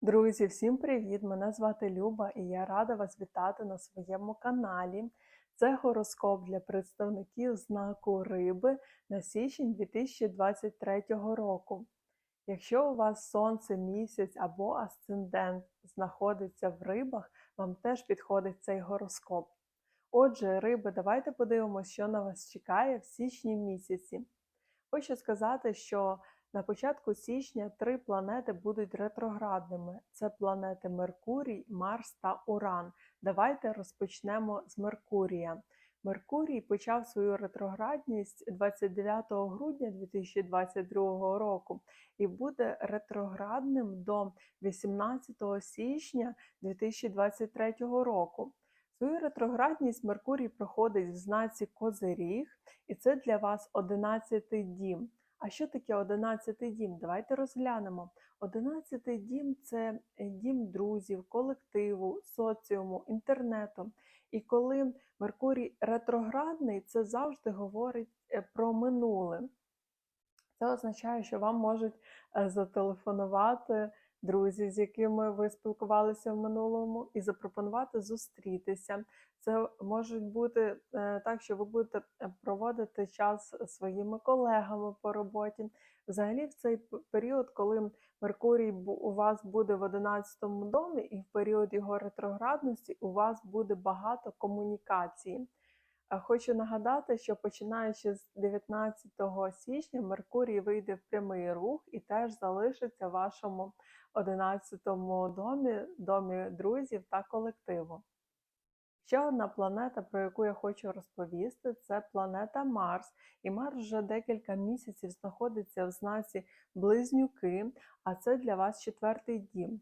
Друзі, всім привіт! Мене звати Люба і я рада вас вітати на своєму каналі. Це гороскоп для представників знаку Риби на січень 2023 року. Якщо у вас сонце, місяць або асцендент знаходиться в рибах, вам теж підходить цей гороскоп. Отже, риби, давайте подивимося, що на вас чекає в січні місяці. Хочу сказати, що на початку січня три планети будуть ретроградними: це планети Меркурій, Марс та Уран. Давайте розпочнемо з Меркурія. Меркурій почав свою ретроградність 29 грудня 2022 року і буде ретроградним до 18 січня 2023 року. Свою ретроградність Меркурій проходить в знаці Козиріг, і це для вас 11-й дім. А що таке одинадцятий дім? Давайте розглянемо. Одинадцятий дім це е, дім друзів, колективу, соціуму, інтернету. І коли Меркурій ретроградний, це завжди говорить е, про минуле. Це означає, що вам можуть е, зателефонувати друзі, з якими ви спілкувалися в минулому, і запропонувати зустрітися. Це може бути е, так, що ви будете е, проводити час своїми колегами по роботі. Взагалі, в цей період, коли Меркурій у вас буде в 11 домі, і в період його ретроградності у вас буде багато комунікації. Хочу нагадати, що починаючи з 19 січня Меркурій вийде в прямий рух і теж залишиться в вашому 11 домі, домі друзів та колективу. Ще одна планета, про яку я хочу розповісти, це планета Марс. І Марс вже декілька місяців знаходиться в знаці Близнюки, а це для вас четвертий дім.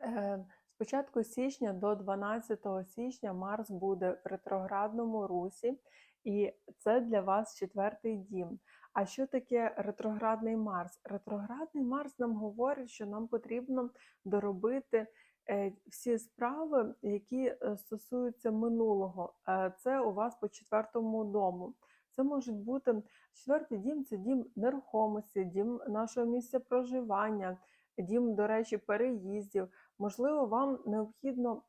Е, з початку січня до 12 січня Марс буде в ретроградному русі, і це для вас четвертий дім. А що таке ретроградний Марс? Ретроградний Марс нам говорить, що нам потрібно доробити всі справи, які е, стосуються минулого, е, це у вас по четвертому дому. Це можуть бути четвертий дім це дім нерухомості, дім нашого місця проживання, дім, до речі, переїздів. Можливо, вам необхідно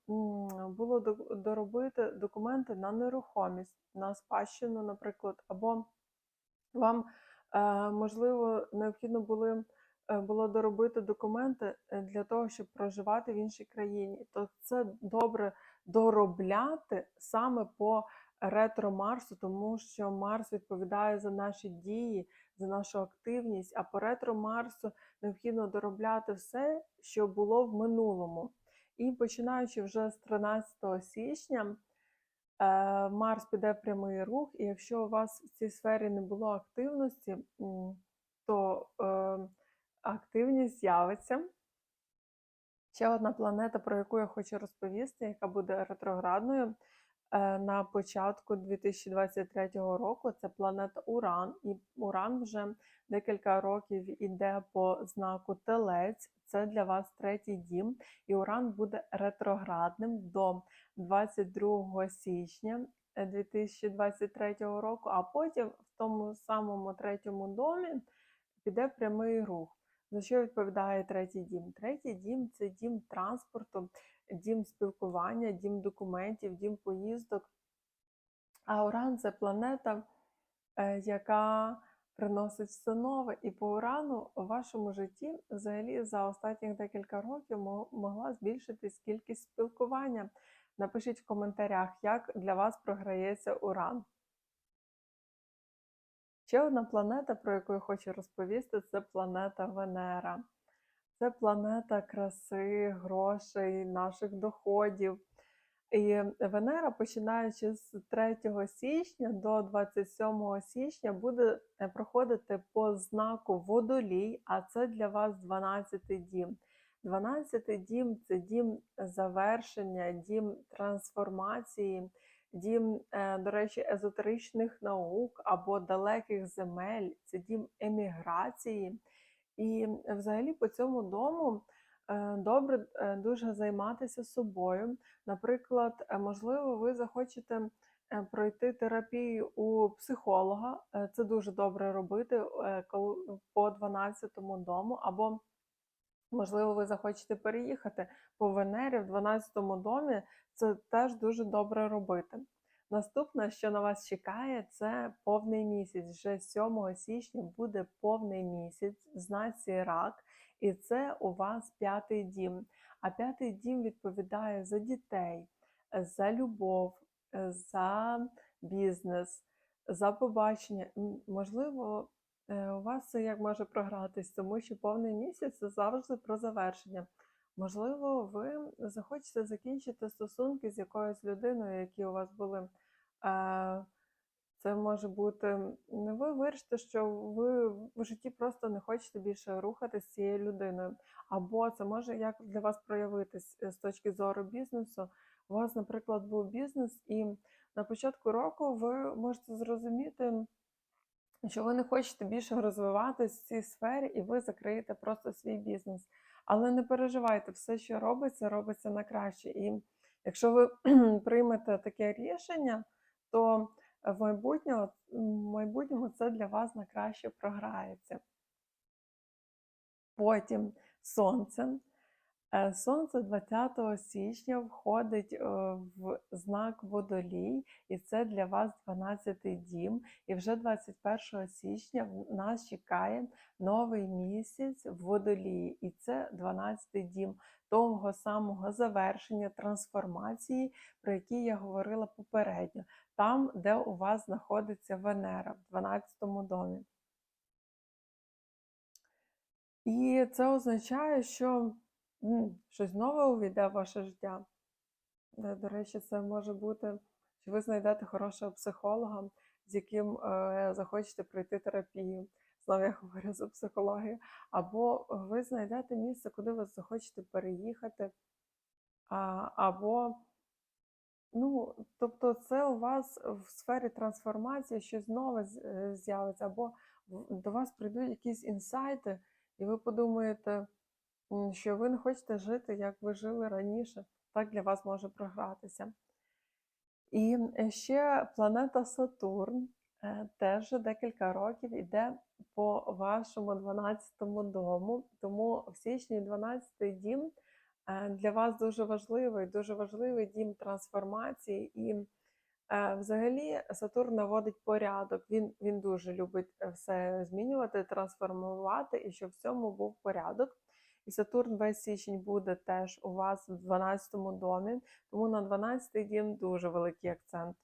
було доробити документи на нерухомість, на спадщину, наприклад, або вам, можливо, необхідно були. Е, було доробити документи е, для того, щоб проживати в іншій країні. То це добре доробляти саме по ретро Марсу, тому що Марс відповідає за наші дії, за нашу активність, а по ретро Марсу необхідно доробляти все, що було в минулому. І починаючи вже з 13 січня. Е, Марс піде в прямий рух, і якщо у вас в цій сфері не було активності, то активність з'явиться. Ще одна планета, про яку я хочу розповісти, яка буде ретроградною е, на початку 2023 року, це планета Уран. І Уран вже декілька років іде по знаку Телець. Це для вас третій дім. І Уран буде ретроградним до 22 січня 2023 року, а потім в тому самому третьому домі піде прямий рух. За що відповідає третій дім? Третій дім це дім транспорту, дім спілкування, дім документів, дім поїздок. А Уран це планета, е, яка приносить все нове. І по урану у вашому житті взагалі за останні декілька років могла збільшитись кількість спілкування. Напишіть в коментарях, як для вас програється уран. Ще одна планета, про яку я хочу розповісти, це планета Венера. Це планета краси, грошей, наших доходів. І Венера, починаючи з 3 січня до 27 січня, буде е, проходити по знаку водолій, а це для вас 12 дім. 12 й дім це дім завершення, дім трансформації дім, е, до речі, езотеричних наук або далеких земель, це дім еміграції. І взагалі по цьому дому е, добре е, дуже займатися собою. Наприклад, можливо, ви захочете пройти терапію у психолога. Це дуже добре робити по 12 дому, або Можливо, ви захочете переїхати по Венері в 12-му домі. Це теж дуже добре робити. Наступне, що на вас чекає, це повний місяць. Вже 7 січня буде повний місяць в знаці рак, і це у вас п'ятий дім. А п'ятий дім відповідає за дітей, за любов, за бізнес, за побачення. Можливо, у вас це як може програтись, тому що повний місяць це завжди про завершення. Можливо, ви захочете закінчити стосунки з якоюсь людиною, які у вас були. Е, Це може бути м, ви вирішите, що ви в житті просто не хочете більше рухатися з цією людиною. Або це може як для вас проявитись е, з точки зору бізнесу. У вас, наприклад, був бізнес, і на початку року ви можете зрозуміти, що ви не хочете більше розвиватись в цій сфері, і ви закриєте просто свій бізнес. Але не переживайте, все, що робиться, робиться на краще. І якщо ви приймете таке рішення, то в майбутньому, в майбутньому це для вас на краще програється. Потім сонце. Е, Сонце 20 січня входить е, в знак Водолій, і це для вас 12-й дім. І вже 21 січня нас чекає новий місяць в Водолії, і це 12-й дім того самого завершення трансформації, про які я говорила попередньо, там, де у вас знаходиться Венера в 12 домі. І це означає, що щось нове увійде в ваше життя. Е, До речі, це може бути, що ви знайдете хорошого психолога, з яким е, захочете пройти терапію. Знову я говорю за психологію. Або ви знайдете місце, куди ви захочете переїхати, або Ну, тобто, це у вас в сфері трансформації щось нове е, з'явиться, або до вас прийдуть якісь інсайти, і ви подумаєте, що ви не хочете жити, як ви жили раніше. Так для вас може програтися. І е, ще планета Сатурн е, теж декілька років іде по вашому 12-му дому, тому в січні 12-й дім е, для вас дуже важливий, дуже важливий дім трансформації. І взагалі Сатурн наводить порядок. Він, він дуже любить все змінювати, трансформувати, і щоб в цьому був порядок. І Сатурн весь січень буде теж у вас в 12-му домі, тому на 12-й дім дуже великий акцент.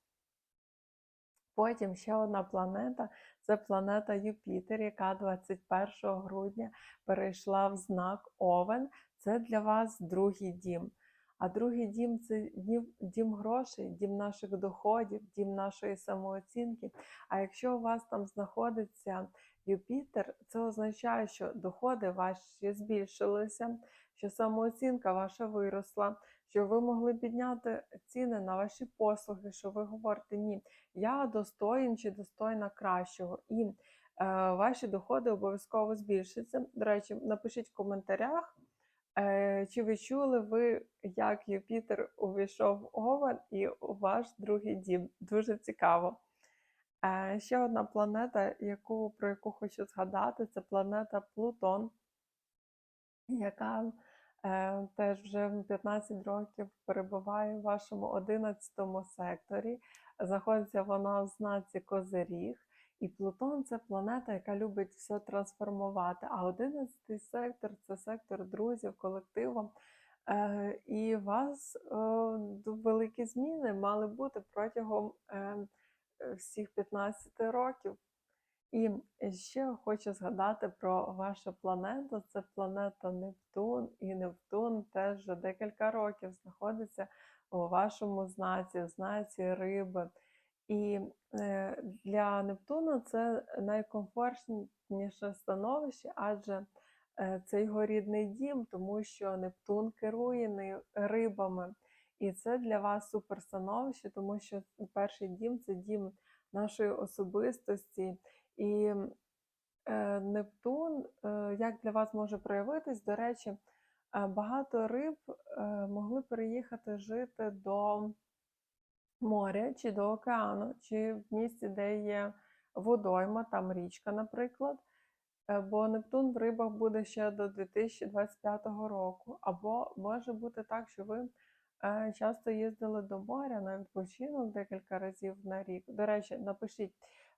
Потім ще одна планета це планета Юпітер, яка 21 грудня перейшла в знак Овен. Це для вас другий дім. А другий дім це дім, дім грошей, дім наших доходів, дім нашої самооцінки. А якщо у вас там знаходиться Юпітер, це означає, що доходи ваші збільшилися, що самооцінка ваша виросла, що ви могли підняти ціни на ваші послуги, що ви говорите ні, я достоїн чи достойна кращого. І е, ваші доходи обов'язково збільшаться. До речі, напишіть в коментарях, чи ви чули ви, як Юпітер увійшов в Овен і у ваш другий дім. Дуже цікаво. Е, ще одна планета, яку, про яку хочу згадати, це планета Плутон, яка е, теж вже 15 років перебуває в вашому 11 секторі. Знаходиться вона в знаці Козиріг. І Плутон це планета, яка любить все трансформувати. А 11 сектор це сектор друзів, колективу. Е, і у вас е, великі зміни мали бути протягом е, всіх 15 років. І ще хочу згадати про вашу планету. Це планета Нептун, і Нептун теж вже декілька років знаходиться у вашому знаці, в знаці риби. І е, для Нептуна це найкомфортніше становище, адже е, це його рідний дім, тому що Нептун керує рибами. І це для вас супер становище, тому що перший дім це дім нашої особистості. І е, Нептун, як для вас може проявитись, до речі, багато риб могли переїхати жити до моря чи до океану, чи в місці, де є водойма, там річка, наприклад. Е, Бо Нептун в рибах буде ще до 2025 року. Або може бути так, що ви е, часто їздили до моря на відпочинок декілька разів на рік. До речі, напишіть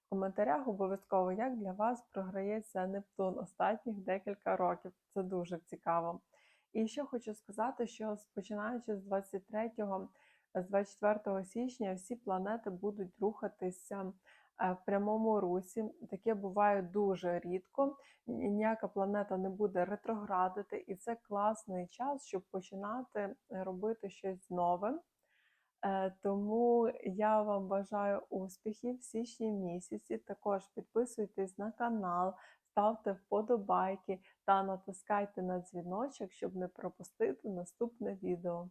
в коментарях обов'язково, як для вас програється Нептун останніх декілька років. Це дуже цікаво. І ще хочу сказати, що починаючи з 23 з 24 січня всі планети будуть рухатися е, в прямому русі. Таке буває дуже рідко. Ніяка планета не буде ретроградити, і це класний час, щоб починати е, робити щось нове. Е, Тому я вам бажаю успіхів в січні місяці. Також підписуйтесь на канал, ставте вподобайки та натискайте на дзвіночок, щоб не пропустити наступне відео.